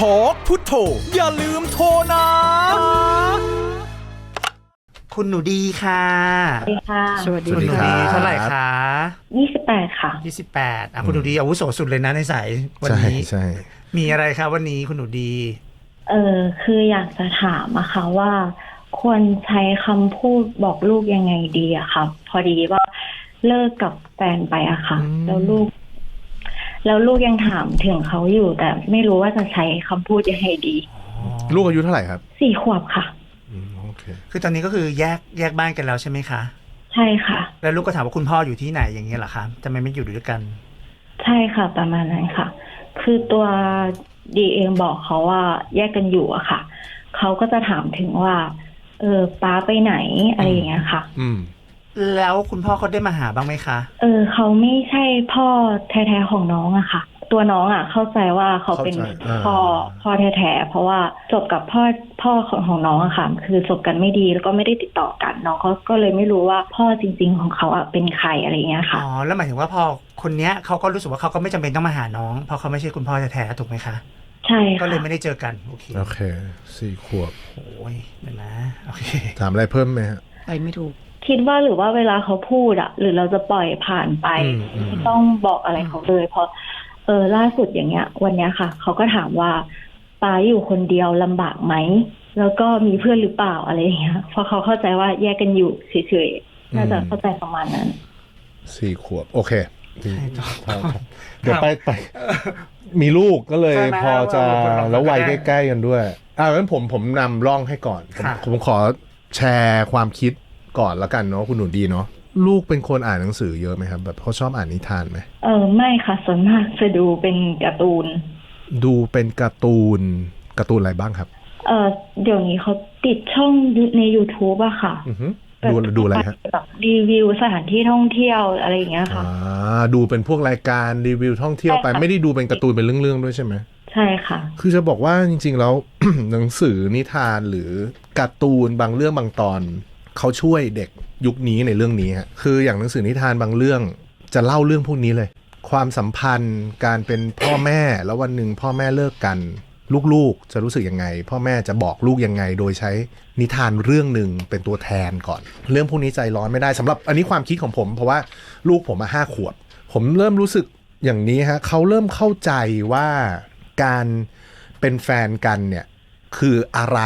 ทอกพุทโธอย่าลืมโทรนะ คุณหนูดีค่ะสวัสดีค่ะ สวัสดีคุณหนูครัดีบเท่าไหร่คะยี่สิบแปดค่ะ 28อะคุณหนูดีอาวุโสสุดเลยนะในสายวันใช่นี้ใช่มีอะไรคะวันนี้คุณหนูดี เออคืออยากจะถามอะค่ะว่า ควรใช้คำพูดบอกลูกยังไงดีอะค่ะ พอดีว่าเลิกกับแฟนไปอะค่ะ อืม แล้วลูก แล้วลูกยังถามถึงเขาอยู่ แต่ไม่รู้ว่าจะใช้คำพูดยังไงดีลูกอายุเท่าไหร่ครับสี่ขวบค่ะ อืมโอเค คือตอนนี้ก็คือแยกแยกบ้านกันแล้วใช่ไหมคะ ใช่ค่ะ แล้วลูกก็ถามว่าคุณพ่ออยู่ที่ไหนอย่างเงี้ยเหรอคะทำไมไม่อยู่ด้วยกัน ใช่ค่ะ ประมาณนั้นค่ะ คือตัวดีเองบอกเขาว่าแยกกันอยู่อะค่ะ เขาก็จะถามถึงว่า เออป้าไปไหนอะไรอย่างเงี้ยค่ะ อืม แล้วคุณพ่อเขาได้มาหาบ้างไหมคะ เออเขาไม่ใช่พ่อแท้ๆของน้องอะค่ะ ตัวน้องอะเข้าใจว่าเขาเป็นเข้าใจอ่า พ่อพ่อแท้ๆเพราะว่าจบกับพ่อพ่อของของน้องอะค่ะ คือจบกันไม่ดีแล้วก็ไม่ได้ติดต่อกันน้องเขาก็เลยไม่รู้ว่าพ่อจริง ๆ ของเขาอะเป็นใครอะไรอย่างเงี้ยค่ะ อ๋อแล้วหมายถึงว่าพอคนเนี้ยเขาก็รู้สึกว่าเขาก็ไม่จำเป็นต้องมาหาน้อง เพราะเขาไม่ใช่คุณพ่อแท้ๆถูกไหมคะ ใช่ก็ค่ะเลยไม่ได้เจอกันโอเคโอเคสี่ขวบโอ้ยเดี๋ยวนะโอเคถามอะไรเพิ่มไหมฮะ ไปไม่ถูก คิดว่าหรือว่าเวลาเขาพูดอะหรือเราจะปล่อยผ่านไปอืมอืมไม่ต้องบอกอะไรเขาเลยเพราะเออล่าสุดอย่างเงี้ย วันเนี้ยค่ะ เขาก็ถามว่าป้าอยู่คนเดียวลำบากไหมแล้วก็มีเพื่อนหรือเปล่าอะไรอย่างเงี้ยเพราะเขาเข้าใจว่าแยกกันอยู่เฉยๆน่าจะเข้าใจประมาณนั้นสี่ขวบ โอเคใช่ต่อพอเดี๋ยวไปไปมีลูกก็เลยใช่ไหมพอจะว่าเราแล้ววัยก็ได้ใกล้ ๆ กันด้วยอ่างั้นผมผมนำร่องให้ก่อน ผมค่ะผมขอแชร์ความคิด ก่อนแล้วกันเนาะคุณหนูดีเนาะลูกเป็นคนอ่านหนังสือเยอะไหมครับแบบเขาชอบอ่านนิทานไหมเออไม่ค่ะส่วนมากจะดูเป็นการ์ตูน ดูเป็นการ์ตูนการ์ตูนอะไรบ้างครับ เออเดี๋ยวนี้เขาติดช่องใน YouTube อะค่ะอือฮึดูดูอะไรฮะแบบรีวิวสถานที่ท่องเที่ยวอะไรอย่างเงี้ยค่ะอ่าดูเป็นพวกรายการรีวิวท่องเที่ยวไปใช่ค่ะไม่ได้ดูเป็นการ์ตูนเป็นเรื่องๆด้วยใช่ไหมใช่ค่ะ คือจะบอกว่าจริง ๆ แล้วหนังสือนิทานหรือการ์ตูนบางเรื่องบางตอน เขาช่วยเด็กยุคนี้ในเรื่องนี้ฮะคืออย่างหนังสือนิทานบางเรื่องจะเล่าเรื่องพวกนี้เลย ความสัมพันธ์ การเป็นพ่อแม่แล้ววันหนึ่งพ่อแม่เลิกกัน ลูกๆจะรู้สึกยังไง พ่อแม่จะบอกลูกยังไง โดยใช้นิทานเรื่องหนึ่งเป็นตัวแทนก่อน เรื่องพวกนี้ใจร้อนไม่ได้สำหรับอันนี้ความคิดของผม เพราะว่าลูกผมมาห้าขวบ ผมเริ่มรู้สึกอย่างนี้ฮะเขาเริ่มเข้าใจว่าการเป็นแฟนกันเนี่ย คืออะไร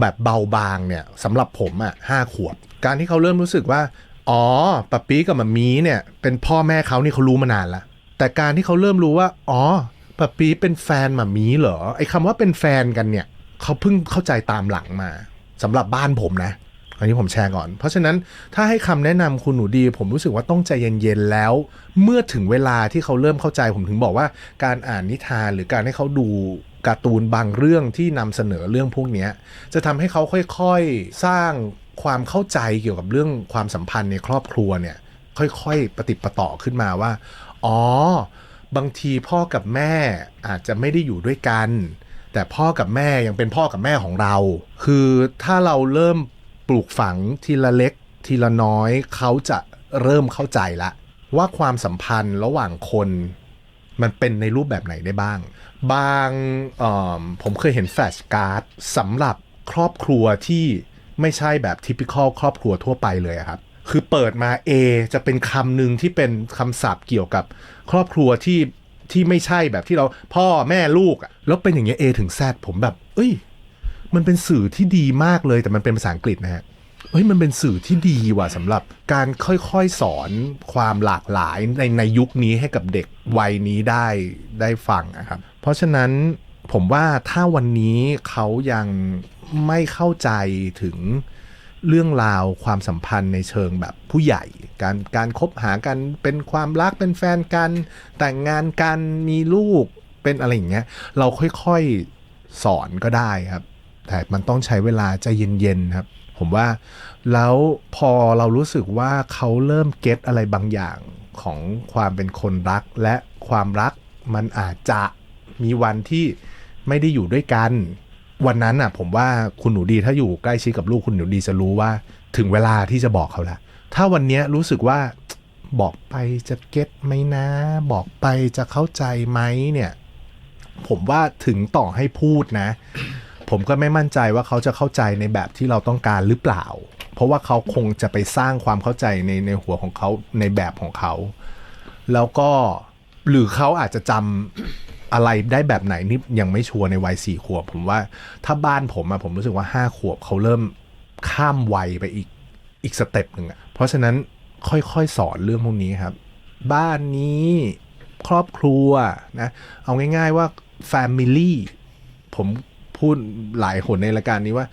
แบบเบาบางเนี่ยสำหรับผมอะ่ะห้าขวบ การที่เขาเริ่มรู้สึกว่า อ๋อปะปีกับมัมมี่เนี่ยเป็นพ่อแม่เขานี่เขารู้มานานละแต่การที่เขาเริ่มรู้ว่า อ๋อปะปีเป็นแฟนมัมมี่เหรอไอ้คำว่าเป็นแฟนกันเนี่ยเขาเพิ่งเข้าใจตามหลังมาสำหรับบ้านผมนะอันนี้ผมแชร์ก่อน เพราะฉะนั้นถ้าให้คำแนะนำคุณหนูดี ผมรู้สึกว่าต้องใจเย็นๆแล้ว เมื่อถึงเวลาที่เขาเริ่มเข้าใจผมถึงบอกว่า การอ่านนิทานหรือการให้เขาดู การ์ตูนบางเรื่องที่นำเสนอเรื่องพวกนี้จะทำให้เขาค่อยๆ สร้างความเข้าใจเกี่ยวกับเรื่องความสัมพันธ์ในครอบครัวเนี่ยค่อยๆ ปฏิปต่อขึ้นมาว่า อ๋อ บางทีพ่อกับแม่อาจจะไม่ได้อยู่ด้วยกัน แต่พ่อกับแม่ยังเป็นพ่อกับแม่ของเรา คือถ้าเราเริ่มปลูกฝังทีละเล็กทีละน้อยเขาจะเริ่มเข้าใจละ ว่าความสัมพันธ์ระหว่างคน มันเป็นในรูปแบบไหนได้บ้าง บางผมเคยเห็นแฟลชการ์ดสำหรับครอบครัวที่ไม่ใช่แบบทิพิคอลครอบครัวทั่วไปเลยครับ คือเปิดมา A จะเป็นคำหนึ่งที่เป็นคำศัพท์เกี่ยวกับครอบครัวที่ที่ไม่ใช่แบบที่เราพ่อแม่ลูกแล้วเป็นอย่างเงี้ย A ถึง Z ผมแบบ เอ้ย มันเป็นสื่อที่ดีมากเลยแต่มันเป็นภาษาอังกฤษนะฮะ เฮ้ยมันเป็นสื่อที่ดีว่ะสำหรับการค่อยๆสอนความหลากหลายในในยุคนี้ให้กับเด็กวัยนี้ได้ได้ฟังนะครับ เพราะฉะนั้นผมว่าถ้าวันนี้เขายังไม่เข้าใจถึงเรื่องราวความสัมพันธ์ในเชิงแบบผู้ใหญ่ การการคบหากันเป็นความรักเป็นแฟนกัน แต่งงานกันมีลูกเป็นอะไรอย่างเงี้ยเราค่อยๆสอนก็ได้ครับ แต่มันต้องใช้เวลาใจเย็นๆครับ ผมว่าแล้วพอเรารู้สึกว่าเขาเริ่มเก็ตอะไรบางอย่างของความเป็นคนรัก และความรักมันอาจจะมีวันที่ไม่ได้อยู่ด้วยกัน วันนั้นอะ ผมว่าคุณหนูดีถ้าอยู่ใกล้ชิดกับลูกคุณหนูดีจะรู้ว่า ถึงเวลาที่จะบอกเขาละถ้าวันนี้รู้สึกว่าบอกไปจะเก็ตไหมนะ บอกไปจะเข้าใจไหมเนี่ย ผมว่าถึงต่อให้พูดนะ ผมก็ไม่มั่นใจว่าเขาจะเข้าใจในแบบที่เราต้องการหรือเปล่า เพราะว่าเขาคงจะไปสร้างความเข้าใจในในหัวของเขาในแบบของเขา แล้วก็หรือเขาอาจจะจำอะไรได้แบบไหนนี่ยังไม่ชัวร์ในวัยสี่ขวบ ผมว่าถ้าบ้านผมอะผมรู้สึกว่าห้าขวบเขาเริ่มข้ามวัยไปอีกอีกสเต็ปหนึ่งอะเพราะฉะนั้นค่อยๆ สอนเรื่องพวกนี้ครับ บ้านนี้ครอบครัวนะ เอาง่ายๆว่า Family ผม พูดหลายหนในรายการนี้ว่า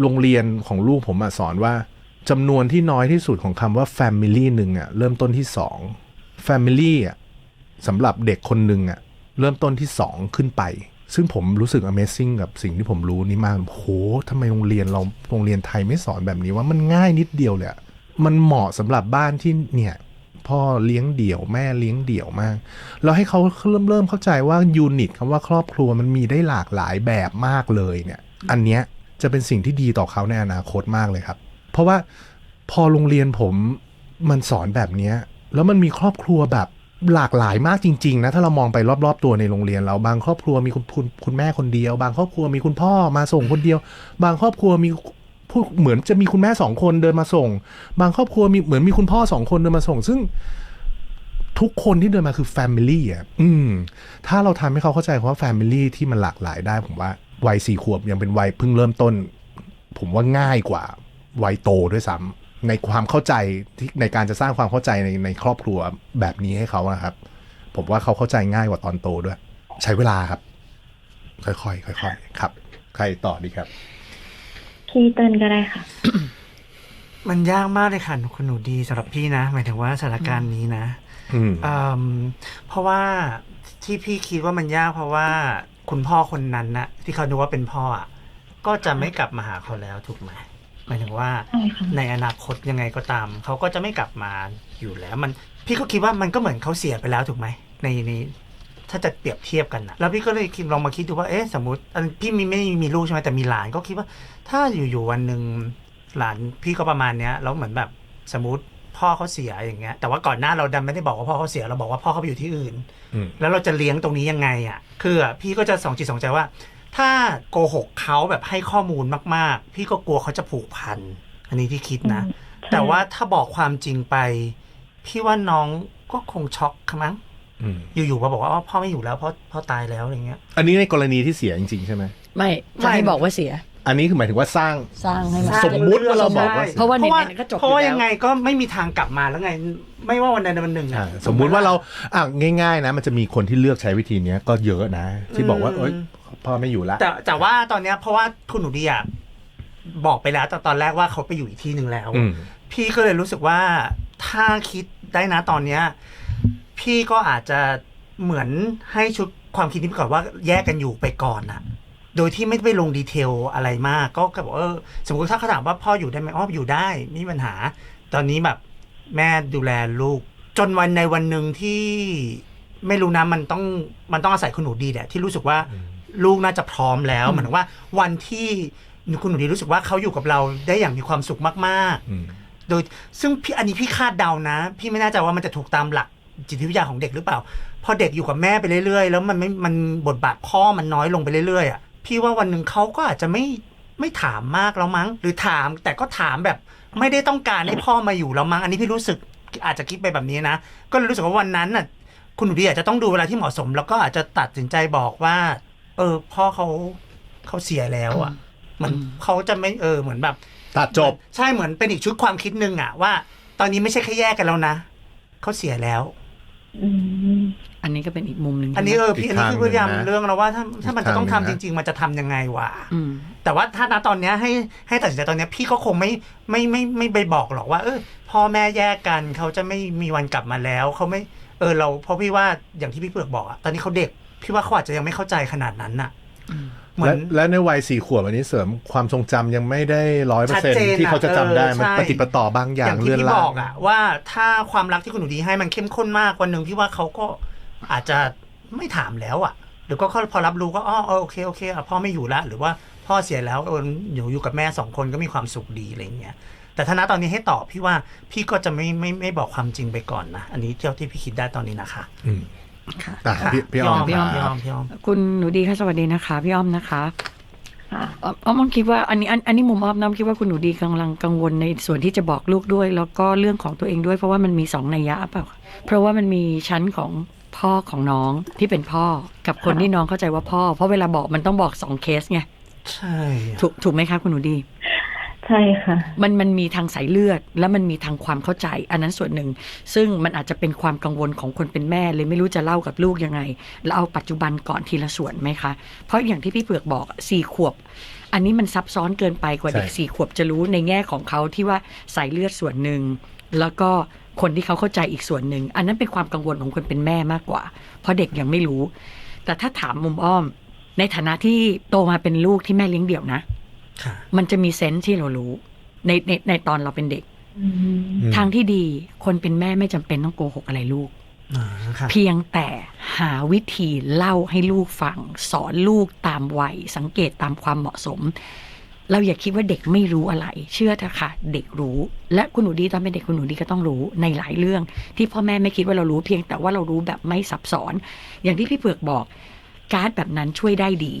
โรงเรียนของลูกผมอสอนว่าจำนวนที่น้อยที่สุดของคำว่า Family หนึ่งอะเริ่มต้นที่สอง Family อะสำหรับเด็กคนหนึ่งอะเริ่มต้นที่สองขึ้นไป ซึ่งผมรู้สึก Amazing กับสิ่งที่ผมรู้นี่มากโหทำไมโรงเรียนเราโรงเรียนไทยไม่สอนแบบนี้ว่ามันง่ายนิดเดียวเลยมันเหมาะสำหรับบ้านที่เนี่ย พ่อเลี้ยงเดี่ยวแม่เลี้ยงเดี่ยวมาก เราให้เขาเริ่มเริ่มเข้าใจว่ายูนิตคำว่าครอบครัวมันมีได้หลากหลายแบบมากเลยเนี่ยอันเนี้ยจะเป็นสิ่งที่ดีต่อเขาในอนาคตมากเลยครับ เพราะว่าพอโรงเรียนผมมันสอนแบบเนี้ยแล้วมันมีครอบครัวแบบหลากหลายมากจริง ๆ นะ ถ้าเรามองไปรอบ ๆ ตัวในโรงเรียนเราบางครอบครัวมีคุณคุณคุณแม่คนเดียว บางครอบครัวมีคุณพ่อมาส่งคนเดียว บางครอบครัวมี ผู้เหมือนจะมีคุณแม่สองคนเดินมาส่ง บางครอบครัวมีเหมือนมีคุณพ่อสองคนเดินมาส่ง ซึ่งทุกคนที่เดินมาคือแฟมิลี่อะ อืม ถ้าเราทำให้เขาเข้าใจคำว่าแฟมิลี่ที่มันหลากหลายได้ ผมว่าวัยสี่ขวบยังเป็นวัยเพิ่งเริ่มต้น ผมว่าง่ายกว่าวัยโตด้วยซ้ำในความเข้าใจที่ในการจะสร้างความเข้าใจในในครอบครัวแบบนี้ให้เขานะครับ ผมว่าเขาเข้าใจง่ายกว่าตอนโตด้วย ใช้เวลาครับ ค่อยๆค่อยๆครับ ใครต่อดีครับ พี่เติ้ลก็ได้ค่ะ มันยากมากเลยค่ะคุณหนูดีสำหรับพี่นะ หมายถึงว่าสถานการณ์นี้นะอืม เอิ่มเพราะว่าที่พี่คิดว่ามันยากเพราะว่าคุณพ่อคนนั้นนะที่เขาดูว่าเป็นพ่ออะก็จะไม่กลับมาหาเขาแล้วถูกไหมหมายถึงว่า ใช่ค่ะ ในอนาคตยังไงก็ตาม เขาก็จะไม่กลับมาอยู่แล้ว มันพี่ก็คิดว่ามันก็เหมือนเขาเสียไปแล้วถูกไหมในนี้ ถ้าจะเปรียบเทียบกันนะแล้วพี่ก็เลยคิดลองมาคิดดูว่าเอ๊ะสมมติอันพี่มีไม่มีลูกใช่ไหมแต่มีหลานก็คิดว่า ถ้าอยู่ๆวันหนึ่งหลานพี่ก็ประมาณเนี้ยแล้วเหมือนแบบสมมติพ่อเขาเสียอย่างเงี้ย แต่ว่าก่อนหน้าเราดันไม่ได้บอกว่าพ่อเขาเสียเราบอกว่าพ่อเขาไปอยู่ที่อื่นอืมแล้วเราจะเลี้ยงตรงนี้ยังไงอะ คืออะพี่ก็จะสองจิตสองใจว่า ถ้าโกหกเขาแบบให้ข้อมูลมาก ๆ พี่ก็กลัวเขาจะผูกพัน อันนี้ที่คิดนะอืมใช่แต่ว่าถ้าบอกความจริงไป พี่ว่าน้องก็คงช็อกมั้ง อืมอยู่ๆมาบอกว่าอ๋อพ่อไม่อยู่แล้วพ่อพ่อตายแล้วอะไรเงี้ย อันนี้ในกรณีที่เสียจริงๆใช่ไหมไม่จะให้บอกว่าเสีย อันนี้คือหมายถึงว่าสร้างสร้างให้มันสมมุติว่าเราบอกว่าเพราะว่าในเพราะว่านั้นก็จบเพราะว่าอยู่แล้วยังไงก็ไม่มีทางกลับมาแล้วไง ไม่ว่าวันใดวันหนึ่งอ่าอะสมมุติว่าเราอะง่าย ๆ นะ มันจะมีคนที่เลือกใช้วิธีเนี้ยก็เยอะนะ ที่บอกว่าเอ้ยพ่อไม่อยู่ละแต่แต่ว่าตอนเนี้ยเพราะว่าคุณหนูดีอะบอกไปแล้วตอนตอนแรกว่าเขาไปอยู่อีกที่หนึ่งแล้วอืมพี่ก็เลยรู้สึกว่าถ้าคิดได้นะตอนเนี้ย พี่ก็อาจจะเหมือนให้ชุดความคิดนี้ไปก่อนว่าแยกกันอยู่ไปก่อนอะโดยที่ไม่ไปลงดีเทลอะไรมาก ก็ก็บอกเออสมมติถ้าเขาถามว่าพ่ออยู่ได้ไหมอ๋ออยู่ได้ไม่มีปัญหา ตอนนี้แบบแม่ดูแลลูก จนวันในวันหนึ่งที่ไม่รู้นะมันต้องมันต้องอาศัยคุณหนูดีแหละที่รู้สึกว่าลูกน่าจะพร้อมแล้วเหมือนว่าวันที่คุณหนูดีรู้สึกว่าเขาอยู่กับเราได้อย่างมีความสุขมากๆอืมโดยซึ่งพี่อันนี้พี่คาดเดานะ พี่ไม่แน่ใจว่ามันจะถูกตามหลัก จิตวิทยาของเด็กหรือเปล่า พอเด็กอยู่กับแม่ไปเรื่อยๆ แล้วมันไม่มันบทบาทพ่อมันน้อยลงไปเรื่อยๆอะพี่ว่าวันหนึ่งเขาก็อาจจะไม่ไม่ถามมากแล้วมั้ง หรือถามแต่ก็ถามแบบไม่ได้ต้องการให้พ่อมาอยู่แล้วมั้งอันนี้พี่รู้สึกอาจจะคิดไปแบบนี้นะ ก็เลยรู้สึกว่าวันนั้นน่ะ คุณหนูดีอาจจะต้องดูเวลาที่เหมาะสม แล้วก็อาจจะตัดสินใจบอกว่า เออ พ่อเขาเขาเสียแล้วอะเหมือนเขาจะไม่เออเหมือนแบบ ตัดจบ ใช่เหมือนเป็นอีกชุดความคิดหนึ่งอะว่า ตอนนี้ไม่ใช่แค่แยกกันแล้วนะเขาเสียแล้ว อืมอันนี้ก็เป็นอีกมุมหนึ่งอันนี้เออพี่อีอักนนี้คือพยายามทางหนึ่งนะเรื่องแล้วว่าถ้าถ้ามันจะต้องอีกทำทางหนึ่จงนะริง ๆ มันจะทำยังไงวะอืมแต่ว่าถ้าณตอนเนี้ยให้ให้ตัดสินใจตอนเนี้ยพี่ก็คงไม่ไม่ไม่ไม่ไปบอกหรอกว่า เออพ่อแม่แยกกันเขาจะไม่มีวันกลับมาแล้วเขาไม่เออเราเพราะพี่ว่าอย่างที่พี่เปลือกบอกอะตอนนี้เขาเด็ก พี่ว่าเขาอาจจะยังไม่เข้าใจขนาดนั้นน่ะ เหมือและนและในวัยสี่ขวบอันนี้เสริมความทรงจำยังไม่ได้ร้อยเปอร์ชัเซ็นดเจนที่เขาจะจำได้อะเออมันใช่ปฏิปต่อบางอย่าอย่างงที่เลื่อนพี่ล่าบงอกอะว่าถ้าความรักที่คุณหนูดีให้มันเข้มข้นมากวันหนึ่งพี่ว่าเขาก็อาจจะไม่ถามแล้วอะหรือก็พอรับรู้ก็อ๋อเออโอเคโอเคอะพ่อไม่อยู่แล้วหรือว่าพ่อเสียแล้วเอออยู่อยู่กับแม่สองคนก็มีความสุขดีอะไรอย่างเงี้ยแต่ถ้าณตอนนี้ให้ตอบพี่ว่าพี่ก็จะไม่ไม่ไม่บอกความจริงไปก่อนนะ อันนี้เท่าที่พี่คิดได้ตอนนี้นะคะอืม ค่ะอะพี่พี่อ้อมพี่อ้อมคพี่รัอ้อบมพี่อ้อมคุณหนูดีค่ะสวัสดีนะคะ พี่อ้อมนะคะค่ะอ้อมอ้อมอ้อมคิดว่าอันนี้อันอันนี้มุมอ้อมน้อมคิดว่าคุณหนูดีกำลังกังวลในส่วนที่จะบอกลูกด้วย แล้วก็เรื่องของตัวเองด้วย เพราะว่ามันมีสองนัยยะเปล่าเพราะว่ามันมีชั้นของพ่อของน้องที่เป็นพ่อกับคนที่น้องเข้าใจว่าพ่อ เพราะเวลาบอกมันต้องบอกสองเคสไงใช่ถูกถูกไหมคะคุณหนูดี ใช่ค่ะ มันมันมีทางสายเลือด และมันมีทางความเข้าใจ อันนั้นส่วนหนึ่ง ซึ่งมันอาจจะเป็นความกังวลของคนเป็นแม่ เลยไม่รู้จะเล่ากับลูกยังไง แล้วเอาปัจจุบันก่อนทีละส่วนไหมคะ เพราะอย่างที่พี่เผือกบอกสี่ขวบ อันนี้มันซับซ้อนเกินไปกว่าเด็กใช่สี่ขวบจะรู้ในแง่ของเขาที่ว่าสายเลือดส่วนหนึ่งแล้วก็คนที่เขาเข้าใจอีกส่วนหนึ่ง อันนั้นเป็นความกังวลของคนเป็นแม่มากกว่า เพราะเด็กยังไม่รู้ แต่ถ้าถามมุมอ้อม ในฐานะที่โตมาเป็นลูกที่แม่เลี้ยงเดี่ยวนะค่ะ มันจะมีเซนส์ที่เรารู้ในในในตอนเราเป็นเด็กอืมอืมทางที่ดีคนเป็นแม่ไม่จำเป็นต้องโกหกอะไรลูกอ่าค่ะเพียงแต่หาวิธีเล่าให้ลูกฟัง สอนลูกตามวัย สังเกตตามความเหมาะสม เราอย่าคิดว่าเด็กไม่รู้อะไร เชื่อเถอะค่ะ เด็กรู้ และคุณหนูดีตอนเป็นเด็กคุณหนูดีก็ต้องรู้ในหลายเรื่อง ที่พ่อแม่ไม่คิดว่าเรารู้เพียงแต่ว่าเรารู้แบบไม่ซับซ้อน อย่างที่พี่เผือกบอกการ์ดแบบนั้นช่วยได้ดี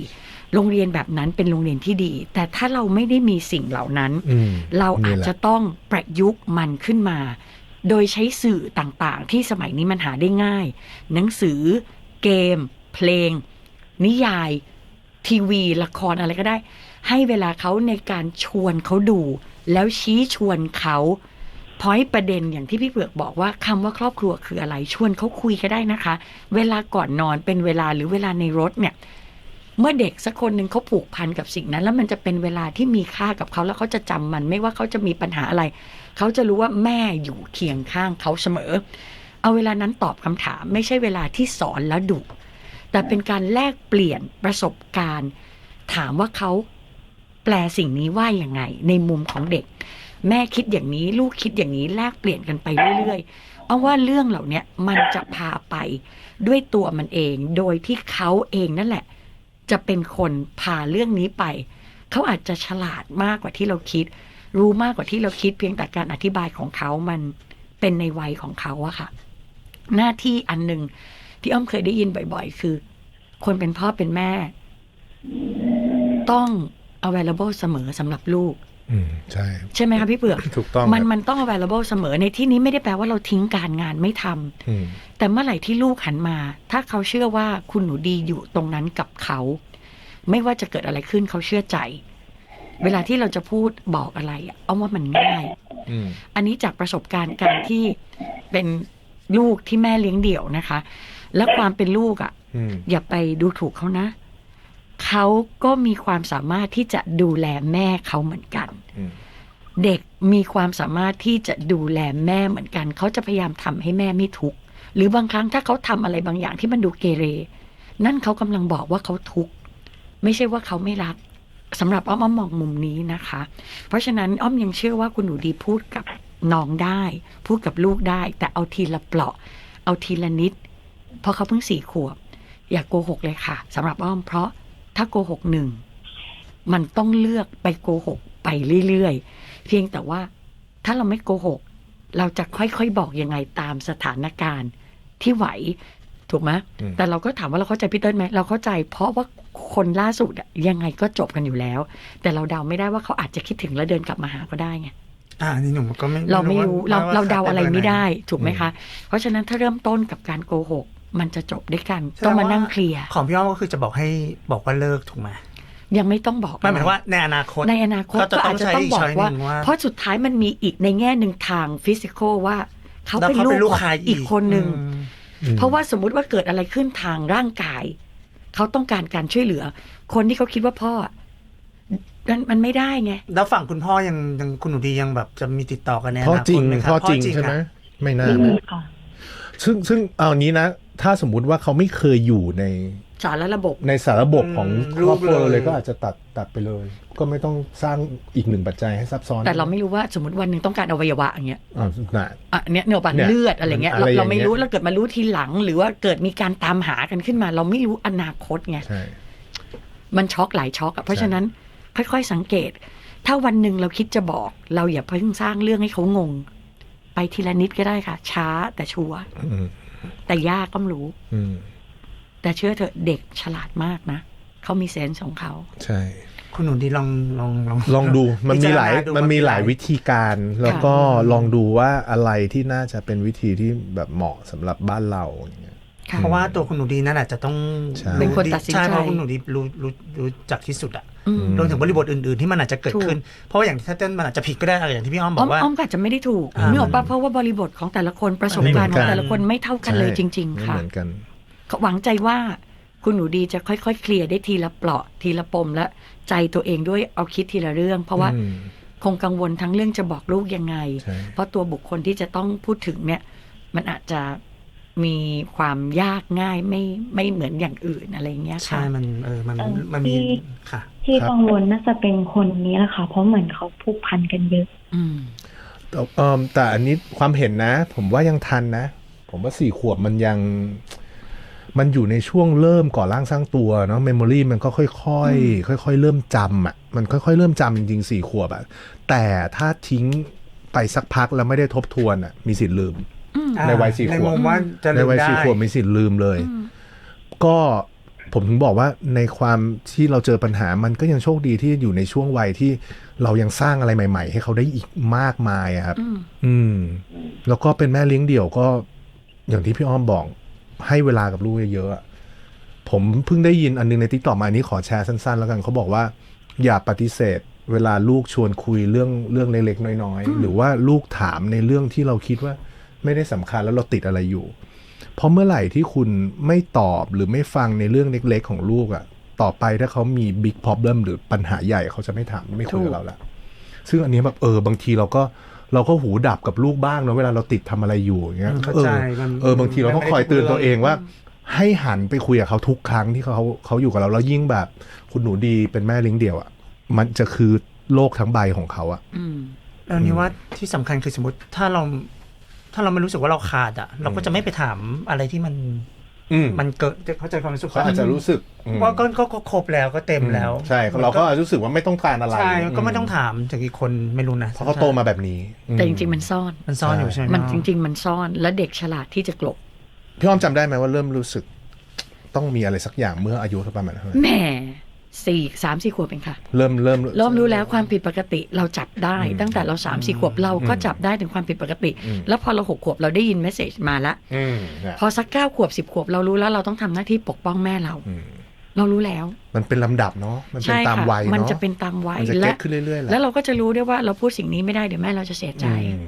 โรงเรียนแบบนั้นเป็นโรงเรียนที่ดี แต่ถ้าเราไม่ได้มีสิ่งเหล่านั้นอืมเราอาจนี่แหลจะต้องประยุกต์มันขึ้นมา โดยใช้สื่อต่างๆ ที่สมัยนี้มันหาได้ง่าย หนังสือ เกม เพลง นิยาย ทีวี ละครอะไรก็ได้ ให้เวลาเขาในการชวนเขาดู แล้วชี้ชวนเขาพอยประเด็นอย่างที่พี่เผือกบอกว่าคำว่าครอบครัวคืออะไรชวนเขาคุยก็ได้นะคะ เวลาก่อนนอนเป็นเวลาหรือเวลาในรถเนี่ย เมื่อเด็กสักคนหนึ่งเขาผูกพันกับสิ่งนั้น แล้วมันจะเป็นเวลาที่มีค่ากับเขาแล้วเขาจะจำมันไม่ว่าเขาจะมีปัญหาอะไร เขาจะรู้ว่าแม่อยู่เคียงข้างเขาเสมอ เอาเวลานั้นตอบคำถาม ไม่ใช่เวลาที่สอนแล้วดุแต่เป็นการแลกเปลี่ยนประสบการณ์ ถามว่าเขาแปลสิ่งนี้ว่าอย่างไง ในมุมของเด็ก แม่คิดอย่างนี้ ลูกคิดอย่างนี้แลกเปลี่ยนกันไปเรื่อยๆเอาว่าเรื่องเหล่านี้มันจะพาไปด้วยตัวมันเอง โดยที่เขาเองนั่นแหละ จะเป็นคนพาเรื่องนี้ไป เขาอาจจะฉลาดมากกว่าที่เราคิด รู้มากกว่าที่เราคิด เพียงแต่การอธิบายของเขามันเป็นในวัยของเขาอะค่ะ หน้าที่อันหนึ่งที่อ้อมเคยได้ยินบ่อย ๆ คือ คนเป็นพ่อเป็นแม่ ต้อง available เสมอสำหรับลูก ใช่ใช่ไหมคะพี่เผือกถูกต้องมันครับมันต้อง available เสมอในที่นี้ไม่ได้แปลว่าเราทิ้งการงานไม่ทำอืมแต่เมื่อไหร่ที่ลูกหันมา ถ้าเขาเชื่อว่าคุณหนูดีอยู่ตรงนั้นกับเขา ไม่ว่าจะเกิดอะไรขึ้นเขาเชื่อใจ เวลาที่เราจะพูดบอกอะไรอะเอาว่ามันง่ายอืมอันนี้จากประสบการณ์การที่เป็นลูกที่แม่เลี้ยงเดี่ยวนะคะ และความเป็นลูกอะ่ะอืมอย่าไปดูถูกเขานะ เขาก็มีความสามารถที่จะดูแลแม่เขาเหมือนกันอืมเด็กมีความสามารถที่จะดูแลแม่เหมือนกัน เขาจะพยายามทำให้แม่ไม่ทุกข์หรือบางครั้งถ้าเขาทำอะไรบางอย่างที่มันดูเกเร นั่นเขากำลังบอกว่าเขาทุกข์ไม่ใช่ว่าเขาไม่รักสำหรับอ้อมอ้อมมองมุมนี้นะคะ เพราะฉะนั้นอ้อมยังเชื่อว่าคุณหนูดีพูดกับน้องได้ พูดกับลูกได้ แต่เอาทีละเปลาะ เอาทีละนิด เพราะเขาเพิ่งสี่ขวบ อย่ากโกหกเลยค่ะสำหรับอ้อมเพราะ ถ้าโกหกหนึ่งมันต้องเลือกไปโกหกไปเรื่อยๆ เพียงแต่ว่าถ้าเราไม่โกหก เราจะค่อยๆบอกยังไงตามสถานการณ์ที่ไหวถูกไหมอืมแต่เราก็ถามว่าเราเข้าใจพี่เติ้ลไหมเราเข้าใจเพราะว่าคนล่าสุดอะยังไงก็จบกันอยู่แล้ว แต่เราเดาไม่ได้ว่าเขาอาจจะคิดถึงแล้วเดินกลับมาหาก็ได้ไงอ่านี่หนูก็ไม่เราไม่รู้เราว่เราเดาอะไรไม่ได้ใคถูกไหมคะ เพราะฉะนั้นถ้าเริ่มต้นกับการโกหก มันจะจบด้วยกันแสดต้องมาว่นั่งเคลียร์ของพี่อ้อมก็คือจะบอกให้บอกว่าเลิกถูกไหมยังไม่ต้องบอกไม่หมายถึงว่าในอนาคตในอนาคตก็จะก็ต้ออางจจะใช้ต้องอีกบอช้กอยหว่านึ่งว่า เพราะสุดท้ายมันมีอีกในแง่หนึ่งทางฟิสิกอลว่า เขาแล้วเป็นเขาลูเป็นกลูกของค้าอีกคนหนึ่งอืมอืมเพราะว่าสมมุติว่าเกิดอะไรขึ้นทางร่างกาย เขาต้องการการช่วยเหลือ คนที่เขาคิดว่าพ่อมันมันไม่ได้ไงแล้วฝั่งคุณพ่อยังยังคุณหนูดียังแบบจะมีติดต่อกันในพ่ออนาจริคงตไหมครับพ่อจริงอะใช่ไหมไม่น่าไม่นะมีค่ะ ซึ่งซึ่งเอานี้นะ ถ้าสมมุติว่าเขาไม่เคยอยู่ในสารระบบในสารระบบของครอบครัวเลยก็อาจจะตัดตัดไปเลย ก็ไม่ต้องสร้างอีกหนึ่งปัจจัยให้ซับซ้อน แต่เราไม่รู้ว่าสมมติวันหนึ่งต้องการอวัยวะอย่างเงี้ยอ่าน่ะอะเนี่ยเนื้อปันเนี่ยเลือดอะไรเงี้ยอะไรเราอย่างเงี้ยเราไม่รู้แล้วเกิดมารู้ทีหลัง หรือว่าเกิดมีการตามหากันขึ้นมา เราไม่รู้อนาคตไงใช่มันช็อกหลายช็อกอะเพราะฉะนั้นค่อยๆสังเกต ถ้าวันหนึ่งเราคิดจะบอก เราอย่าเพิ่งสร้างเรื่องให้เขางง ไปทีละนิดก็ได้ค่ะ ช้าแต่ชัวร์อืมแต่ย่าก็รู้อืมแต่เชื่อเถอะเด็กฉลาดมากนะเขามีเซนส์ของเขาใช่คุณหนูดีลองลองลองลองดูมันมีหลายพิจรณดูมันมีหลายวิธีการ แล้วก็ลองดูว่าอะไรที่น่าจะเป็นวิธีที่แบบเหมาะสำหรับบ้านเราอย่างเงี้ยค่ะ เพราะว่าตัวคุณหนูดีนั่นแหละจะต้องใช่ เป็นคนตัดสินใจ ใช่เพราะคุณหนูดีรู้รู้รู้จักที่สุดอะอืม รวมถึงบริบทอื่นๆที่มันอาจจะเกิดถูกขึ้น เพราะว่าอย่างที่ถ้าเต้นมันอาจจะผิดก็ได้อะไรอย่างที่พี่อ้อมบอ้ออมกว่า อ้อมก็อาจจะไม่ได้ถูกอ่าเนื่ออกปะเพราะว่าบริบทของแต่ละคนประสบการณ์ของแต่ละคนไม่เท่ากันเลยจริงไม่ๆค่ะ เหมือนกัน หวังใจว่าคุณหนูดีจะค่อยๆ เคลียร์ได้ทีละเปราะทีละปมและใจตัวเองด้วยเอาคิดทีละเรื่อง เพราะว่าอืม คงกังวลทั้งเรื่องจะบอกลูกยังไง ใช่ เพราะตัวบุคคลที่จะต้องพูดถึงเนี่ย มันอาจจะ มีความยากง่ายไม่ไม่เหมือนอย่างอื่นอะไรอย่างเงี้ยใช่ค่ะมันเออมันเออมันมีที่ ค่ะ ที่ครับ กังวลน่าจะเป็นคนนี้แหละค่ะ เพราะเหมือนเขาผูกพันกันเยอะ อืม แต่เอิ่มแต่อันนี้ความเห็นนะ ผมว่ายังทันนะ ผมว่าสี่ขวบมันยัง มันอยู่ในช่วงเริ่มก่อร่างสร้างตัวเนาะเมมโมรีมันก็ค่อยๆค่อย ๆ เริ่มจำอะมันค่อย ๆ เริ่มจำจริงๆสี่ขวบอะแต่ถ้าทิ้งไปสักพักแล้วไม่ได้ทบทวนอะมีสิทธิ์ลืมอืม ในวัยสี่ขวบในมุมว่าจะในลืมวัยได้ สี่ขวบมีสิทธิ์ลืมเลยอืมก็ผมถึงบอกว่าในความที่เราเจอปัญหามันก็ยังโชคดีที่อยู่ในช่วงวัยที่เรายังสร้างอะไรใหม่ ๆ ให้เขาได้อีกมากมายอะครับ อืม อืม แล้วก็เป็นแม่เลี้ยงเดี่ยวก็ อย่างที่พี่อ้อมบอก ให้เวลากับลูกเยอะๆอะผมเพิ่งได้ยินอันนึงในทิกตอกมาอันนี้ขอแชร์สั้นๆ แล้วกันเขาบอกว่า อย่าปฏิเสธ เวลาลูกชวนคุยเรื่องเรื่องเล็กๆน้อยๆ หรือว่าลูกถามในเรื่องที่เราคิดว่า ไม่ได้สำคัญแล้วเราติดอะไรอยู่ เพราะเมื่อไหร่ที่คุณไม่ตอบหรือไม่ฟังในเรื่องเล็กๆ ของลูกอะต่อไปถ้าเขามีบิ๊กพ o บ l e m หรือปัญหาใหญ่เขาจะไม่ถามไม่คุยกับเราละ ซึ่งอันนี้แบบเออบางทีเราก็เราก็หูดับกับลูกบ้างเนาะเวลาเราติดทำอะไรอยู่อย่างเงี้ยอืมเข้าเอใจอมันเออบางทีเราต้องคอยเตือนตัวเองว่า ให้หันไปคุยกับเขาทุกครั้งที่เขาเขาอยู่กับเราแล้วยิ่งแบบ คุณหนูดีเป็นแม่เลี้ยงเดี่ยวอะมันจะคือโลกทั้งใบของเขาอะอืมแล้วนี่ว่าที่สำคัญคือสมมติถ้าเรา ถ้าเราไม่รู้สึกว่าเราขาดอะ เราก็จะไม่ไปถามอะไรที่มันอืมมันเกิดเข้าใจความรู้สึกเขาอาจจะรู้สึกอืมว่าก็ก็ก็ครบแล้วก็เต็มแล้ว ใช่เราก็อาจจะรู้สึกว่าไม่ต้องการอะไรใช่ก็ไม่ต้องถามถึงอีกคนไม่รู้นะเพราะเขาโตมาแบบนี้ แต่จริงๆมันซ่อนมันซ่อนอยู่ใช่ไหมมันองจริง ๆ มันซ่อนและเด็กฉลาดที่จะกลบพี่อ้อมจำได้ไหมว่าเริ่มรู้สึก ต้องมีอะไรสักอย่างเมื่ออายุประมาณเท่าไหร่แหม สี่สามสี่ขวบเองค่ะ เริ่มเริ่มเริ่มรู้แล้วความผิดปกติเราจับได้อืมตั้งแต่เราสามสี่ขวบเราก็จับได้ถึงความผิดปกติอืมแล้วพอเราหกขวบเราได้ยินเมสเซจมาละอืมเนี่ยพอสักเก้าขวบสิบขวบเรารู้แล้วเราต้องทำหน้าที่ปกป้องแม่เราอืมเรารู้แล้ว มันเป็นลำดับเนาะมันเป็นใช่ตามค่ะวัยเนาะมันจะเป็นตามวัยมันจะและเก็ตขึ้นเรื่อยๆแหละแล้วเราก็จะรู้ด้วยว่าเราพูดสิ่งนี้ไม่ได้เดี๋ยวแม่เราจะเสียใจอือื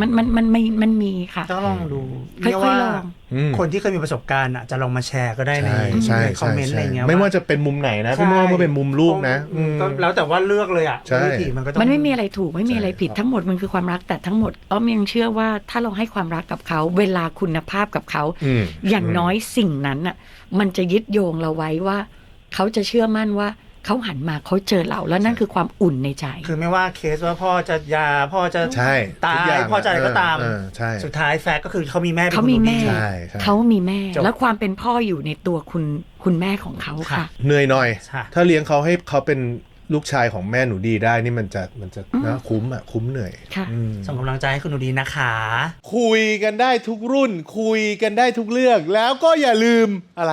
มันมันมันมันมันมีค่ะต้องลองดูค่อยๆเรีกว่าลองอืมคนที่เคยมีประสบการณ์อะจะลองมาแชร์ก็ได้ในใช่ใช่ในคอมใช่เมนต์อะไรใช่เงี้ยไม่ว่าจะเป็นมุมไหนนะพี่มองว่าเป็นมุมลูกนะอืมอืมก็แล้วแต่ว่าเลือกเลยอะใช่วิธีมันก็ต้องมันไม่มีอะไรถูกไม่มีอะไรผิดใช่ทั้งหมดมันคือความรักแต่ทั้งหมดอ้อมยังเชื่อว่าถ้าเราให้ความรักกับเขา เวลาคุณภาพกับเขาอืมอย่างน้อยสิ่งนั้นน่ะมันจะยึดโยงเราไว้ว่า เขาจะเชื่อมั่นว่า เขาหันมาเขาเจอเราแล้วนั่นคือความอุ่นในใจ คือไม่ว่าเคสว่าพ่อจะยาพ่อจะใช่ตาทุกยอย่างพ่อจะอะไรก็ตามเออใช่สุดท้ายแฟกต์ก็คือเขามีแม่เป็นเขามีแม่คนดูดีใช่ใช่เขามีแม่จบแล้วความเป็นพ่ออยู่ในตัวคุณคุณแม่ของเขาค่ะเหนื่อยหน่อยใช่ถ้าเลี้ยงเขาให้เขาเป็นลูกชายของแม่หนูดีได้นี่มันจะมันจะนะคุ้มอะคุ้มเหนื่อยค่ะอืมส่งกำลังใจให้คุณดูดีนะคะ คุยกันได้ทุกรุ่น คุยกันได้ทุกเรื่อง แล้วก็อย่าลืมอะไร